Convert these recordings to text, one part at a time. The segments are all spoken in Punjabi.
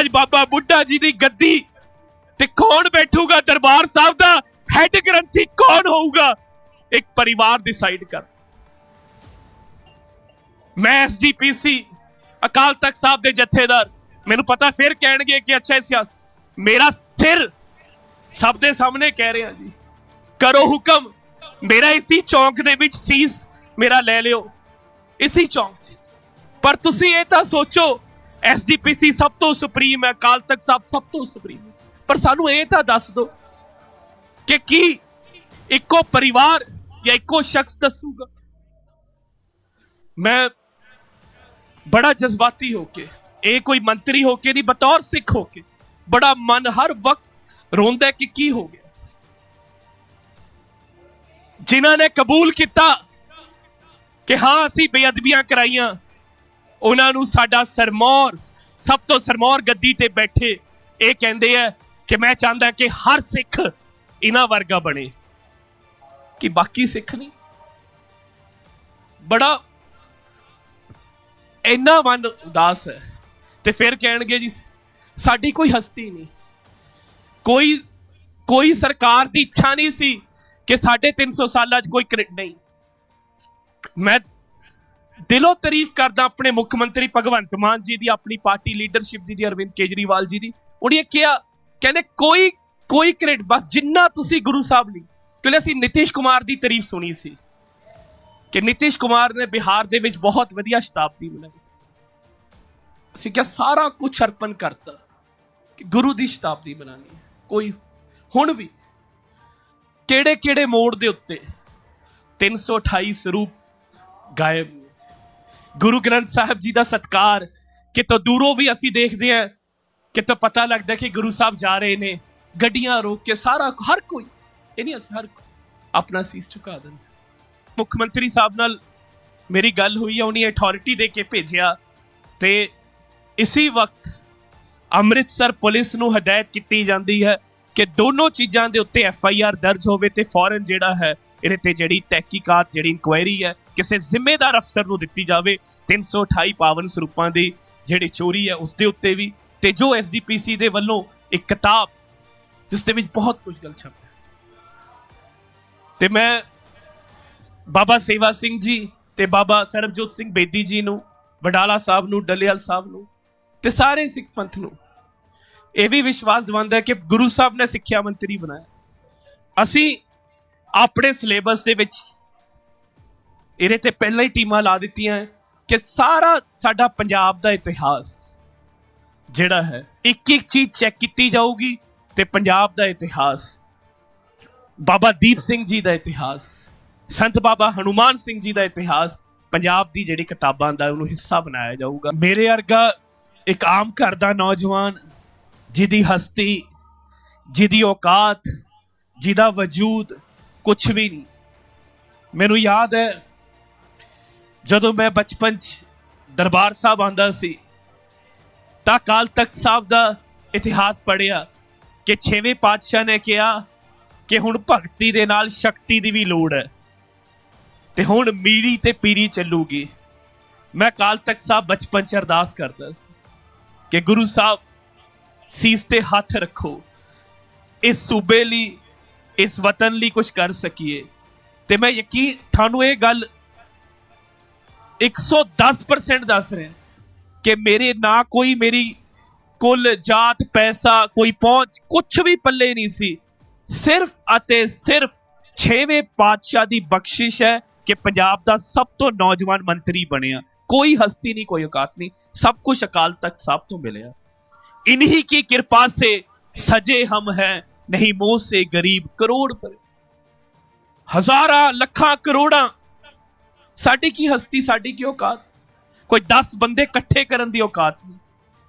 ਅੱਜ ਬਾਬਾ ਬੁੱਢਾ ਜੀ ਦੀ ਗੱਦੀ ਤੇ ਕੌਣ ਬੈਠੂਗਾ ਦਰਬਾਰ ਸਾਹਿਬ ਦਾ? ਹੈੱਡ ਗ੍ਰੰਥੀ ਕੌਣ ਹੋਊਗਾ? ਇੱਕ ਪਰਿਵਾਰ ਡਿਸਾਈਡ ਕਰ। ਮੈਂ ਐਸਜੀਪੀਸੀ ਅਕਾਲ ਤਖਤ ਸਾਹਿਬ ਦੇ ਜਥੇਦਾਰ। ਮੈਨੂੰ ਪਤਾ ਫਿਰ ਕਹਿਣਗੇ ਕਿ ਅੱਛਾ ਸਿਆਸਤ। ਮੇਰਾ ਸਿਰ ਸਭ ਦੇ ਸਾਹਮਣੇ ਕਹਿ ਰਿਹਾ ਜੀ। ਕਰੋ ਹੁਕਮ। ਮੇਰਾ ਇਸੀ ਚੌਂਕ ਦੇ ਵਿੱਚ ਸੀਸ ਮੇਰਾ ਲੈ ਲਿਓ। ਇਸੀ ਚੌਂਕ ਪਰ ਤੁਸੀਂ ਇਹ ਤਾਂ ਸੋਚੋ ਐਸਜੀਪੀਸੀ ਸਭ ਤੋਂ ਸੁਪਰੀਮ ਹੈ, ਅਕਾਲ ਤਖਤ ਸਾਹਿਬ ਸਭ ਤੋਂ ਸੁਪਰੀਮ ਪਰ ਸਾਨੂੰ ਇਹ ਤਾਂ ਦੱਸ ਦਿਓ ਕਿ ਕੀ ਇੱਕੋ ਪਰਿਵਾਰ ਜਾਂ ਇੱਕੋ ਸ਼ਖਸ ਦੱਸੂਗਾ? ਮੈਂ ਬੜਾ ਜਜ਼ਬਾਤੀ ਹੋ ਕੇ, ਇਹ ਕੋਈ ਮੰਤਰੀ ਹੋ ਕੇ ਨਹੀਂ, ਬਤੌਰ ਸਿੱਖ ਹੋ ਕੇ, ਬੜਾ ਮਨ ਹਰ ਵਕਤ ਰੋਂਦਾ ਕਿ ਕੀ ਹੋ ਗਿਆ। ਜਿਨ੍ਹਾਂ ਨੇ ਕਬੂਲ ਕੀਤਾ ਕਿ ਹਾਂ, ਅਸੀਂ ਬੇਅਦਬੀਆਂ ਕਰਾਈਆਂ ਉਹਨਾਂ ਨੂੰ ਸਾਡਾ ਸਰਮੌਰ, ਸਭ ਤੋਂ ਸਰਮੌਰ ਗੱਦੀ ਤੇ ਬੈਠੇ ਇਹ ਕਹਿੰਦੇ ਆ ਕਿ ਮੈਂ ਚਾਹੁੰਦਾ ਕਿ ਹਰ ਸਿੱਖ ਇਹਨਾਂ ਵਰਗਾ ਬਣੇ। ਕਿ ਬਾਕੀ ਸਿੱਖ ਨਹੀਂ? ਬੜਾ ਇੰਨਾ ਮਨ ਉਦਾਸ ਹੈ। ਤੇ ਫਿਰ ਕਹਿਣਗੇ ਜੀ, ਸਾਡੀ ਕੋਈ ਹਸਤੀ ਨਹੀਂ। ਕੋਈ ਕੋਈ ਸਰਕਾਰ ਦੀ ਇੱਛਾ ਨਹੀਂ ਸੀ ਕਿ ਸਾਡੇ 300 ਸਾਲਾਂ 'ਚ ਕੋਈ ਕ੍ਰਿ- ਨਹੀਂ। ਮੈਂ ਦਿਲੋਂ ਤਾਰੀਫ ਕਰਦਾ ਆਪਣੇ ਮੁੱਖ ਮੰਤਰੀ ਭਗਵੰਤ ਮਾਨ ਜੀ ਦੀ, ਆਪਣੀ ਪਾਰਟੀ ਲੀਡਰਸ਼ਿਪ ਦੀ ਦੀ ਅਰਵਿੰਦ ਕੇਜਰੀਵਾਲ ਜੀ ਦੀ। ਉਹਨੇ ਕਿਹਾ, ਕਹਿੰਦੇ ਕੋਈ ਕੋਈ ਕ੍ਰੈਡਿਟ ਬਸ ਜਿੰਨਾ ਤੁਸੀਂ ਗੁਰੂ ਸਾਹਿਬ ਲਈ ਕਿਉਂਕਿ ਅਸੀਂ ਨਿਤਿਸ਼ ਕੁਮਾਰ ਦੀ ਤਾਰੀਫ ਸੁਣੀ ਸੀ ਕਿ ਨਿਤਿਸ਼ ਕੁਮਾਰ ਨੇ ਬਿਹਾਰ ਦੇ ਵਿੱਚ ਬਹੁਤ ਵਧੀਆ ਸ਼ਤਾਬਦੀ ਮਨਾਈ। ਅਸੀਂ ਕਿਹਾ ਸਾਰਾ ਕੁਝ ਅਰਪਣ ਕਰਤਾ ਕਿ ਗੁਰੂ ਦੀ ਸ਼ਤਾਬਦੀ ਮਨਾਣੀ ਕੋਈ ਹੁਣ ਵੀ ਕਿਹੜੇ ਕਿਹੜੇ ਮੋੜ ਦੇ ਉੱਤੇ 328 ਸਰੂਪ ਗਾਇਬ ਗੁਰੂ ਗ੍ਰੰਥ ਸਾਹਿਬ ਜੀ ਦਾ ਸਤਕਾਰ ਕਿਤੋਂ ਦੂਰੋਂ ਵੀ ਅਸੀਂ ਦੇਖਦੇ ਹਾਂ ਕਿਤੋਂ ਪਤਾ ਲੱਗਦਾ ਕਿ ਗੁਰੂ ਸਾਹਿਬ ਜਾ ਰਹੇ ਨੇ, ਗੱਡੀਆਂ ਰੋਕ ਕੇ ਸਾਰਾ ਹਰ ਕੋਈ, ਇਹ ਹਰ ਕੋਈ ਆਪਣਾ ਸੀਸ ਝੁਕਾ ਦਿੰਦਾ ਮੁੱਖ ਮੰਤਰੀ ਸਾਹਿਬ ਨਾਲ ਮੇਰੀ ਗੱਲ ਹੋਈ ਹੈ ਉਹਨੇ ਅਥਾਰਟੀ ਦੇ ਕੇ ਭੇਜਿਆ ਤੇ ਇਸੇ ਵਕਤ ਅੰਮ੍ਰਿਤਸਰ ਪੁਲਿਸ ਨੂੰ ਹਦਾਇਤ ਕੀਤੀ ਜਾਂਦੀ ਹੈ ਕਿ ਦੋਨੋਂ ਚੀਜ਼ਾਂ ਦੇ ਉੱਤੇ ਐਫ ਆਈ ਆਰ ਦਰਜ ਹੋਵੇ ਤੇ ਫੌਰਨ ਜਿਹੜਾ ਹੈ, ਇਹਦੇ ਤੇ ਜਿਹੜੀ ਤਹਿਕੀਕਾਤ, ਜਿਹੜੀ ਇਨਕੁਆਇਰੀ ਹੈ ਕਿਸੇ ਜ਼ਿੰਮੇਦਾਰ ਅਫਸਰ ਨੂੰ ਦਿੱਤੀ ਜਾਵੇ 328 ਪਾਵਨ ਸਰੂਪਾਂ ਦੀ ਜਿਹੜੀ ਚੋਰੀ ਹੈ ਉਸ ਦੇ ਉੱਤੇ ਵੀ। ਤੇ ਜੋ ਐਸਡੀਪੀਸੀ ਦੇ ਵੱਲੋਂ ਇੱਕ ਕਿਤਾਬ, ਜਿਸ ਦੇ ਵਿੱਚ ਬਹੁਤ ਕੁਝ ਗਲਤ ਛਪਿਆ ਤੇ ਮੈਂ ਬਾਬਾ ਸੇਵਾ ਸਿੰਘ ਜੀ ਤੇ ਬਾਬਾ ਸਰਬਜੋਤ ਸਿੰਘ ਬੇਦੀ ਜੀ ਨੂੰ, ਵਡਾਲਾ ਸਾਹਿਬ ਨੂੰ, ਡੱਲੇਵਾਲ ਸਾਹਿਬ ਨੂੰ ਤੇ ਸਾਰੇ ਸਿੱਖ ਪੰਥ ਨੂੰ, ਇਹ ਵੀ ਵਿਸ਼ਵਾਸ ਦਿਵਾਉਂਦਾ ਹੈ ਕਿ ਗੁਰੂ ਸਾਹਿਬ ਨੇ ਸਿੱਖਿਆ ਮੰਤਰੀ ਬਣਾਇਆ। ਅਸੀਂ ਆਪਣੇ ਸਿਲੇਬਸ ਦੇ ਵਿੱਚ ਇਹਦੇ ਤੇ ਪਹਿਲਾਂ ਹੀ ਟੀਮਾਂ ਲਾ ਦਿੱਤੀਆਂ ਕਿ ਸਾਰਾ ਸਾਡਾ ਪੰਜਾਬ ਦਾ ਇਤਿਹਾਸ ਜਿਹੜਾ ਹੈ, ਇੱਕ ਇੱਕ ਚੀਜ਼ ਚੈੱਕ ਕੀਤੀ ਜਾਊਗੀ ਤੇ ਪੰਜਾਬ ਦਾ ਇਤਿਹਾਸ, ਬਾਬਾ ਦੀਪ ਸਿੰਘ ਜੀ ਦਾ ਇਤਿਹਾਸ, ਸੰਤ ਬਾਬਾ ਹਨੂਮਾਨ ਸਿੰਘ ਜੀ ਦਾ ਇਤਿਹਾਸ, ਪੰਜਾਬ ਦੀ ਜਿਹੜੀ ਕਿਤਾਬਾਂ ਦਾ ਉਹਨੂੰ ਹਿੱਸਾ ਬਣਾਇਆ ਜਾਊਗਾ। ਮੇਰੇ ਵਰਗਾ ਇੱਕ ਆਮ ਘਰ ਦਾ ਨੌਜਵਾਨ, ਜਿਹਦੀ ਹਸਤੀ, ਜਿਹਦੀ ਔਕਾਤ, ਜਿਹਦਾ ਵਜੂਦ ਕੁਝ ਵੀ ਨਹੀਂ, ਮੈਨੂੰ ਯਾਦ ਹੈ ਜਦੋਂ ਮੈਂ ਬਚਪਨ 'ਚ ਦਰਬਾਰ ਸਾਹਿਬ ਆਂਦਾ ਸੀ, ਤਾਂ ਕਾਲ ਤਖਤ ਸਾਹਿਬ ਦਾ ਇਤਿਹਾਸ ਪੜਿਆ ਕਿ 6ਵੇਂ ਪਾਤਸ਼ਾਹ ਨੇ ਕਿਹਾ ਕਿ ਹੁਣ ਭਗਤੀ ਦੇ ਨਾਲ ਸ਼ਕਤੀ ਦੀ ਵੀ ਲੋੜ ਹੈ ਤੇ ਹੁਣ ਮੀਰੀ ਤੇ ਪੀਰੀ ਚੱਲੂਗੀ। ਮੈਂ ਕਾਲ ਤਖਤ ਸਾਹਿਬ ਬਚਪਨ 'ਚ ਅਰਦਾਸ ਕਰਦਾ ਸੀ ਕਿ ਗੁਰੂ ਸਾਹਿਬ, ਸੀਸ ਤੇ ਹੱਥ ਰੱਖੋ, ਇਸ ਸੂਬੇ ਲਈ, ਇਸ ਵਤਨ ਲਈ ਕੁਝ ਕਰ ਸਕੀਏ। ਤੇ ਮੈਂ ਯਕੀਨ, ਤੁਹਾਨੂੰ ਇਹ ਗੱਲ 110% ਦੱਸ ਰਿਹਾ ਕਿ ਮੇਰੇ ਨਾ ਕੋਈ ਮੇਰੀ ਕੁੱਲ ਜਾਤ, ਪੈਸਾ, ਕੋਈ ਪਹੁੰਚ ਕੁਝ ਵੀ ਪੱਲੇ ਨਹੀਂ ਸੀ। ਸਿਰਫ ਅਤੇ ਸਿਰਫ 6ਵੇਂ ਪਾਤਸ਼ਾਹ ਦੀ ਬਖਸ਼ਿਸ਼ ਹੈ ਕਿ ਪੰਜਾਬ ਦਾ ਸਭ ਤੋਂ ਨੌਜਵਾਨ ਮੰਤਰੀ ਬਣਿਆ। ਕੋਈ ਹਸਤੀ ਨਹੀਂ, ਕੋਈ ਔਕਾਤ ਨਹੀਂ। ਸਭ ਕੁਝ ਅਕਾਲ ਤਖਤ ਸਭ ਤੋਂ ਮਿਲਿਆ। ਇਨਹੀ ਕੀ ਕਿਰਪਾ ਸੇ ਸਜੇ ਹਮ ਹੈ, ਨਹੀਂ ਮੋਹ ਸੇ ਗਰੀਬ ਕਰੋੜ ਪਰ। ਹਜ਼ਾਰਾਂ, ਲੱਖਾਂ, ਕਰੋੜਾਂ ਸਾਡੀ ਕੀ ਹਸਤੀ, ਸਾਡੀ ਕੀ ਔਕਾਤ? ਕੋਈ 10 ਬੰਦੇ ਇਕੱਠੇ ਕਰਨ ਦੀ ਔਕਾਤ ਨਹੀਂ।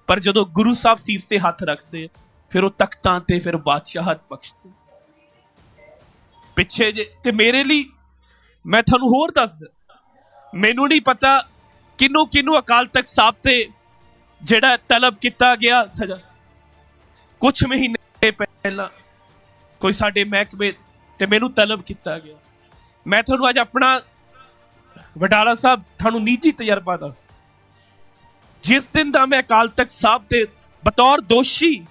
ਪਰ ਜਦੋਂ ਗੁਰੂ ਸਾਹਿਬ ਸੀਸ ਤੇ ਹੱਥ ਰੱਖਦੇ, ਫਿਰ ਉਹ ਤਖਤਾਂ ਤੇ ਫਿਰ ਬਾਦਸ਼ਾਹਤ ਬਖਸ਼ਦੇ। ਪਿੱਛੇ ਜੇ, ਤੇ ਮੇਰੇ ਲਈ ਮੈਂ ਤੁਹਾਨੂੰ ਹੋਰ ਦੱਸ ਦਿਆਂ, ਮੈਨੂੰ ਨਹੀਂ ਪਤਾ ਕਿਨੂੰ ਕਿਨੂੰ ਅਕਾਲ ਤਖਤ ਸਾਹਿਬ ਤੇ ਜਿਹੜਾ ਤਲਬ ਕੀਤਾ ਗਿਆ ਸਜ਼ਾ। ਕੁਝ ਮਹੀਨੇ ਪਹਿਲਾਂ ਕੋਈ ਸਾਡੇ ਮਹਿਕਮੇ ਤੇ ਮੈਨੂੰ ਤਲਬ ਕੀਤਾ ਗਿਆ। ਮੈਂ ਤੁਹਾਨੂੰ ਅੱਜ ਆਪਣਾ ਵਡਾਲਾ ਸਾਹਿਬ, ਤੁਹਾਨੂੰ ਨਿੱਜੀ ਤਜਰਬਾ ਦੱਸ ਜਿਸ ਦਿਨ ਦਾ ਮੈਂ ਅਕਾਲ ਤਖਤ ਸਾਹਿਬ ਦੇ ਬਤੌਰ ਦੋਸ਼ੀ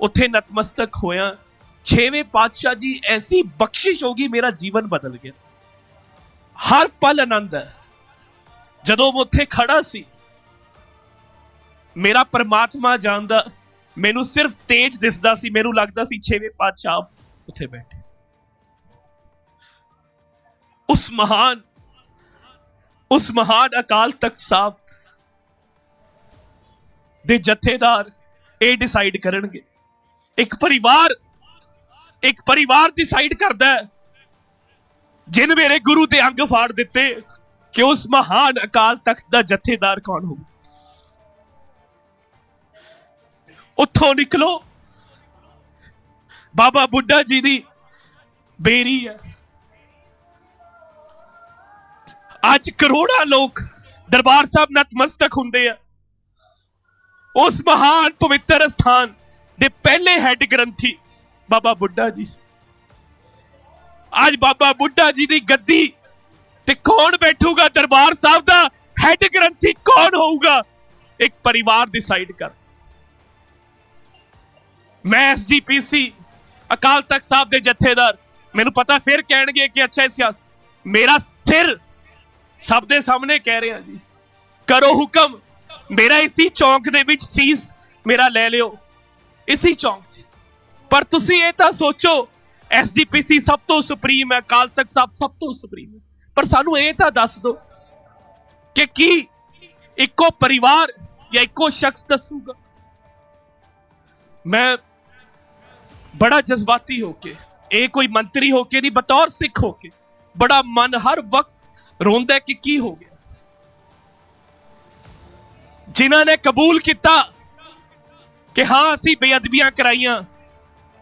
ਉੱਥੇ ਨਤਮਸਤਕ ਹੋਇਆ, ਛੇਵੇਂ ਪਾਤਸ਼ਾਹ ਜੀ ਐਸੀ ਬਖਸ਼ਿਸ਼ ਹੋ ਗਈ, ਮੇਰਾ ਜੀਵਨ ਬਦਲ ਗਿਆ। ਹਰ ਪਲ ਆਨੰਦ ਹੈ। ਜਦੋਂ ਮੈਂ ਉੱਥੇ ਖੜਾ ਸੀ, ਮੇਰਾ ਪਰਮਾਤਮਾ ਜਾਣਦਾ, ਮੈਨੂੰ ਸਿਰਫ ਤੇਜ ਦਿਸਦਾ ਸੀ, ਮੈਨੂੰ ਲੱਗਦਾ ਸੀ ਛੇਵੇਂ ਪਾਤਸ਼ਾਹ ਉੱਥੇ ਬੈਠੇ। ਉਸ ਮਹਾਨ ਉਸ ਮਹਾਨ ਅਕਾਲ ਤਖਤ ਸਾਹਿਬ ਦੇ ਜਥੇਦਾਰ ਇਹ ਡਿਸਾਈਡ ਕਰਨਗੇ। ਇੱਕ ਪਰਿਵਾਰ ਇੱਕ ਪਰਿਵਾਰ ਡਿਸਾਈਡ ਕਰਦਾ ਹੈ, ਜਿਨ ਮੇਰੇ ਗੁਰੂ ਦੇ ਅੰਗ ਫਾੜ ਦਿੱਤੇ ਕਿ ਉਸ ਮਹਾਨ ਅਕਾਲ ਤਖਤ ਦਾ ਜਥੇਦਾਰ ਕੌਣ ਹੋਊ ਉੱਥੋਂ ਨਿਕਲੋ। ਬਾਬਾ ਬੁੱਢਾ ਜੀ ਦੀ ਬੇਰੀ ਹੈ। ਅੱਜ ਕਰੋੜਾਂ ਲੋਕ ਦਰਬਾਰ ਸਾਹਿਬ ਨਤਮਸਤਕ ਹੁੰਦੇ ਆ। ਉਸ ਮਹਾਨ ਪਵਿੱਤਰ ਸਥਾਨ ਦੇ ਪਹਿਲੇ ਹੈੱਡ ਗ੍ਰੰਥੀ ਬਾਬਾ ਬੁੱਢਾ ਜੀ ਸੀ। ਅੱਜ ਬਾਬਾ ਬੁੱਢਾ ਜੀ ਦੀ ਗੱਦੀ ਤੇ ਕੌਣ ਬੈਠੂਗਾ? ਦਰਬਾਰ ਸਾਹਿਬ ਦਾ ਹੈੱਡ ਗ੍ਰੰਥੀ ਕੌਣ ਹੋਊਗਾ? ਇੱਕ ਪਰਿਵਾਰ ਡਿਸਾਈਡ ਕਰ। ਮੈਂ ਐਸਜੀਪੀਸੀ ਅਕਾਲ ਤਖਤ ਸਾਹਿਬ ਦੇ ਜਥੇਦਾਰ। ਮੈਨੂੰ ਪਤਾ ਫਿਰ ਕਹਿਣਗੇ ਕਿ ਅੱਛਾ ਸਿਆਸ ਮੇਰਾ ਸਿਰ ਸਭ ਦੇ ਸਾਹਮਣੇ ਕਹਿ ਰਿਹਾ ਜੀ, ਕਰੋ ਹੁਕਮ। ਮੇਰਾ ਇਸੀ ਚੌਂਕ ਦੇ ਵਿੱਚ ਸੀਸ ਮੇਰਾ ਲੈ ਲਿਓ। ਇਸੀ ਚੌਂਕ 'ਚ। ਪਰ ਤੁਸੀਂ ਇਹ ਤਾਂ ਸੋਚੋ ਐਸਡੀਪੀਸੀ ਸਭ ਤੋਂ ਸੁਪਰੀਮ ਹੈ, ਅਕਾਲ ਤਖਤ ਸਾਹਿਬ ਸਭ ਤੋਂ ਸੁਪਰੀਮ ਹੈ। ਪਰ ਸਾਨੂੰ ਇਹ ਤਾਂ ਦੱਸ ਦਿਓ ਕਿ ਕੀ ਇੱਕੋ ਪਰਿਵਾਰ ਜਾਂ ਇੱਕੋ ਸ਼ਖਸ ਦੱਸੂਗਾ? ਮੈਂ ਬੜਾ ਜਜ਼ਬਾਤੀ ਹੋ ਕੇ, ਇਹ ਕੋਈ ਮੰਤਰੀ ਹੋ ਕੇ ਨਹੀਂ, ਬਤੌਰ ਸਿੱਖ ਹੋ ਕੇ, ਬੜਾ ਮਨ ਹਰ ਵਕਤ ਰੋਂਦਾ ਕਿ ਕੀ ਹੋ ਗਿਆ? ਜਿਨ੍ਹਾਂ ਨੇ ਕਬੂਲ ਕੀਤਾ ਕਿ ਹਾਂ, ਅਸੀਂ ਬੇਅਦਬੀਆਂ ਕਰਾਈਆਂ,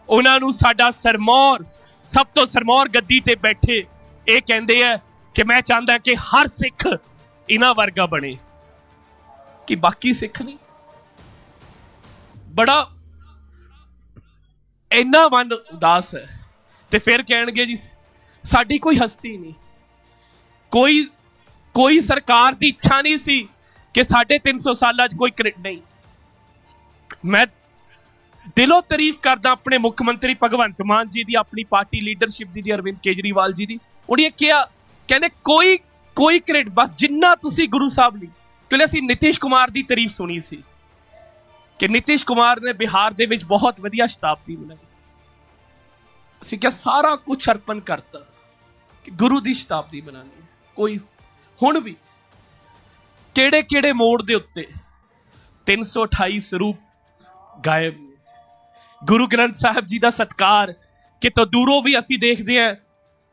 ਉਹਨਾਂ ਨੂੰ ਸਾਡਾ ਸਰਮੌਰ, ਸਭ ਤੋਂ ਸਰਮੌਰ ਗੱਦੀ ਤੇ ਬੈਠੇ, ਇਹ ਕਹਿੰਦੇ ਆ ਕਿ ਮੈਂ ਚਾਹੁੰਦਾ ਕਿ ਹਰ ਸਿੱਖ ਇਹਨਾਂ ਵਰਗਾ ਬਣੇ। ਕਿ ਬਾਕੀ ਸਿੱਖ ਨਹੀਂ? ਬੜਾ ਇੰਨਾ ਮਨ ਉਦਾਸ ਹੈ। ਤੇ ਫਿਰ ਕਹਿਣਗੇ ਜੀ, ਸਾਡੀ ਕੋਈ ਹਸਤੀ ਨਹੀਂ। ਕੋਈ ਕੋਈ ਸਰਕਾਰ ਦੀ ਇੱਛਾ ਨਹੀਂ ਸੀ ਕਿ ਸਾਡੇ 300 ਸਾਲਾਂ 'ਚ ਕੋਈ ਕ੍ਰਿਟ ਨਹੀਂ। ਮੈਂ ਦਿਲੋਂ ਤਾਰੀਫ ਕਰਦਾ ਆਪਣੇ ਮੁੱਖ ਮੰਤਰੀ ਭਗਵੰਤ ਮਾਨ ਜੀ ਦੀ, ਆਪਣੀ ਪਾਰਟੀ ਲੀਡਰਸ਼ਿਪ ਦੀ ਦੀ, ਅਰਵਿੰਦ ਕੇਜਰੀਵਾਲ ਜੀ ਦੀ। ਉਹਨੇ ਕਿਹਾ, ਕਹਿੰਦੇ ਕੋਈ ਕੋਈ ਕ੍ਰੈਡਿਟ ਬਸ ਜਿੰਨਾ ਤੁਸੀਂ ਗੁਰੂ ਸਾਹਿਬ ਲਈ ਕਿਉਂਕਿ ਅਸੀਂ ਨਿਤਿਸ਼ ਕੁਮਾਰ ਦੀ ਤਾਰੀਫ ਸੁਣੀ ਸੀ ਕਿ ਨਿਤਿਸ਼ ਕੁਮਾਰ ਨੇ ਬਿਹਾਰ ਦੇ ਵਿੱਚ ਬਹੁਤ ਵਧੀਆ ਸ਼ਤਾਬਦੀ ਬਣਾਈ ਅਸੀਂ ਕਿਹਾ, ਸਾਰਾ ਕੁਝ ਅਰਪਣ ਕਰਤਾ ਕਿ ਗੁਰੂ ਦੀ ਸ਼ਤਾਬਦੀ ਮਨਾਣੀ ਕੋਈ ਹੁਣ ਵੀ ਕਿਹੜੇ ਕਿਹੜੇ ਮੋੜ ਦੇ ਉੱਤੇ 328 ਸਰੂਪ ਗਾਇਬ ਨੇ। ਗੁਰੂ ਗ੍ਰੰਥ ਸਾਹਿਬ ਜੀ ਦਾ ਸਤਕਾਰ, ਕਿਤੋਂ ਦੂਰੋਂ ਵੀ ਅਸੀਂ ਦੇਖਦੇ ਹਾਂ,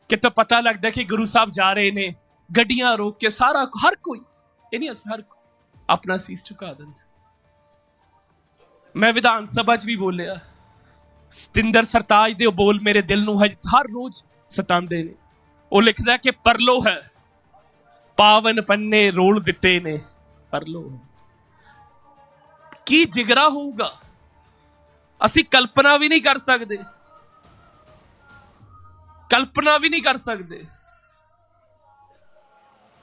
ਕਿਤੋਂ ਪਤਾ ਲੱਗਦਾ ਕਿ ਗੁਰੂ ਸਾਹਿਬ ਜਾ ਰਹੇ ਨੇ, ਗੱਡੀਆਂ ਰੋਕ ਕੇ ਸਾਰਾ ਹਰ ਕੋਈ, ਇਹ ਨਹੀਂ ਅਸੀਂ ਹਰ ਕੋਈ ਆਪਣਾ ਸੀਸ ਝੁਕਾ ਦਿੰਦਾ। ਮੈਂ ਵਿਧਾਨ ਸਭਾ 'ਚ ਵੀ ਬੋਲਿਆ, ਸਤਿੰਦਰ ਸਰਤਾਜ ਦੇ ਉਹ ਬੋਲ ਮੇਰੇ ਦਿਲ ਨੂੰ ਹਜ ਹਰ ਰੋਜ਼ ਸਤਾਉਂਦੇ ਨੇ। ਉਹ ਲਿਖਦਾ ਕਿ ਪਰਲੋ ਹੈ। ਪਾਵਨ ਪੰਨੇ ਰੋਲ ਦਿੱਤੇ ਨੇ। ਪਰਲੋ ਕੀ ਜਿਗਰਾ ਹੋਊਗਾ? ਅਸੀਂ ਕਲਪਨਾ ਵੀ ਨਹੀਂ ਕਰ ਸਕਦੇ। ਕਲਪਨਾ ਵੀ ਨਹੀਂ ਕਰ ਸਕਦੇ।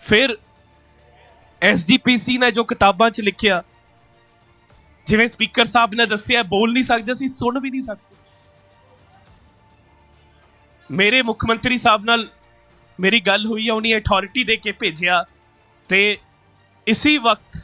ਫਿਰ ਐਸਡੀਪੀਸੀ ਨੇ ਜੋ ਕਿਤਾਬਾਂ 'ਚ ਲਿਖਿਆ, ਜਿਵੇਂ ਸਪੀਕਰ ਸਾਹਿਬ ਨੇ ਦੱਸਿਆ, ਬੋਲ ਨਹੀਂ ਸਕਦੇ, ਅਸੀਂ ਸੁਣ ਵੀ ਨਹੀਂ ਸਕਦੇ। ਮੇਰੇ ਮੁੱਖ ਮੰਤਰੀ ਸਾਹਿਬ ਨਾਲ ਮੇਰੀ ਗੱਲ ਹੋਈ ਹੈ ਉਹਨੇ ਅਥਾਰਟੀ ਦੇ ਕੇ ਭੇਜਿਆ। ਤੇ ਇਸੇ ਵਕਤ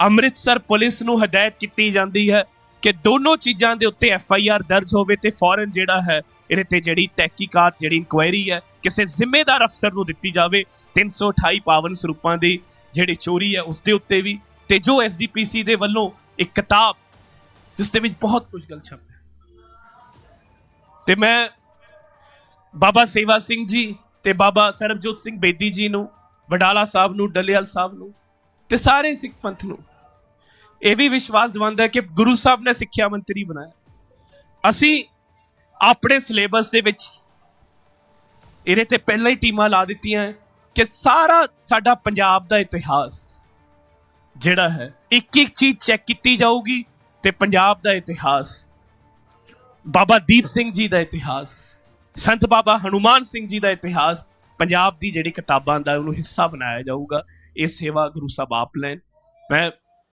ਅੰਮ੍ਰਿਤਸਰ ਪੁਲਿਸ ਨੂੰ ਹਦਾਇਤ ਕੀਤੀ ਜਾਂਦੀ ਹੈ ਕਿ ਦੋਨੋਂ ਚੀਜ਼ਾਂ ਦੇ ਉੱਤੇ ਐਫ ਆਈ ਆਰ ਦਰਜ ਹੋਵੇ ਤੇ ਫੌਰਨ ਜਿਹੜਾ ਹੈ, ਇਹਦੇ ਤੇ ਜਿਹੜੀ ਤਹਿਕੀਕਾਤ, ਜਿਹੜੀ ਇਨਕੁਆਇਰੀ ਹੈ, ਕਿਸੇ ਜ਼ਿੰਮੇਦਾਰ ਅਫਸਰ ਨੂੰ ਦਿੱਤੀ ਜਾਵੇ। 328 ਪਾਵਨ ਸਰੂਪਾਂ ਦੀ ਜਿਹੜੀ ਚੋਰੀ ਹੈ ਉਸ ਦੇ ਉੱਤੇ ਵੀ। ਤੇ ਜੋ ਐਸਡੀਪੀਸੀ ਦੇ ਵੱਲੋਂ ਇੱਕ ਕਿਤਾਬ, ਜਿਸ ਦੇ ਵਿੱਚ ਬਹੁਤ ਕੁਝ ਗੱਲ ਛਾਪਿਆ। ਤੇ ਮੈਂ ਬਾਬਾ ਸੇਵਾ ਸਿੰਘ ਜੀ ਤੇ ਬਾਬਾ ਸਰਬਜੋਤ ਸਿੰਘ ਬੇਦੀ ਜੀ ਨੂੰ, ਵਡਾਲਾ ਸਾਹਿਬ ਨੂੰ, ਡੱਲੇਵਾਲ ਸਾਹਿਬ ਨੂੰ ਤੇ ਸਾਰੇ ਸਿੱਖ ਪੰਥ ਨੂੰ। ਇਹ ਵੀ ਵਿਸ਼ਵਾਸ ਦਿਵਾਉਂਦਾ ਹੈ ਕਿ ਗੁਰੂ ਸਾਹਿਬ ਨੇ ਸਿੱਖਿਆ ਮੰਤਰੀ ਬਣਾਇਆ। ਅਸੀਂ ਆਪਣੇ ਸਿਲੇਬਸ ਦੇ ਵਿੱਚ ਇਹਦੇ ਤੇ ਪਹਿਲਾਂ ਹੀ ਟੀਮਾਂ ਲਾ ਦਿੱਤੀਆਂ ਕਿ ਸਾਰਾ ਸਾਡਾ ਪੰਜਾਬ ਦਾ ਇਤਿਹਾਸ ਜਿਹੜਾ ਹੈ, ਇੱਕ ਇੱਕ ਚੀਜ਼ ਚੈੱਕ ਕੀਤੀ ਜਾਊਗੀ ਤੇ ਪੰਜਾਬ ਦਾ ਇਤਿਹਾਸ, ਬਾਬਾ ਦੀਪ ਸਿੰਘ ਜੀ ਦਾ ਇਤਿਹਾਸ ਸੰਤ ਬਾਬਾ ਹਨੂਮਾਨ ਸਿੰਘ ਜੀ ਦਾ ਇਤਿਹਾਸ ਪੰਜਾਬ ਦੀ ਜਿਹੜੀ ਕਿਤਾਬਾਂ ਦਾ ਉਹਨੂੰ ਹਿੱਸਾ ਬਣਾਇਆ ਜਾਊਗਾ, ਇਹ ਸੇਵਾ ਗੁਰੂ ਸਾਹਿਬ ਆਪ ਲੈਣ। ਮੈਂ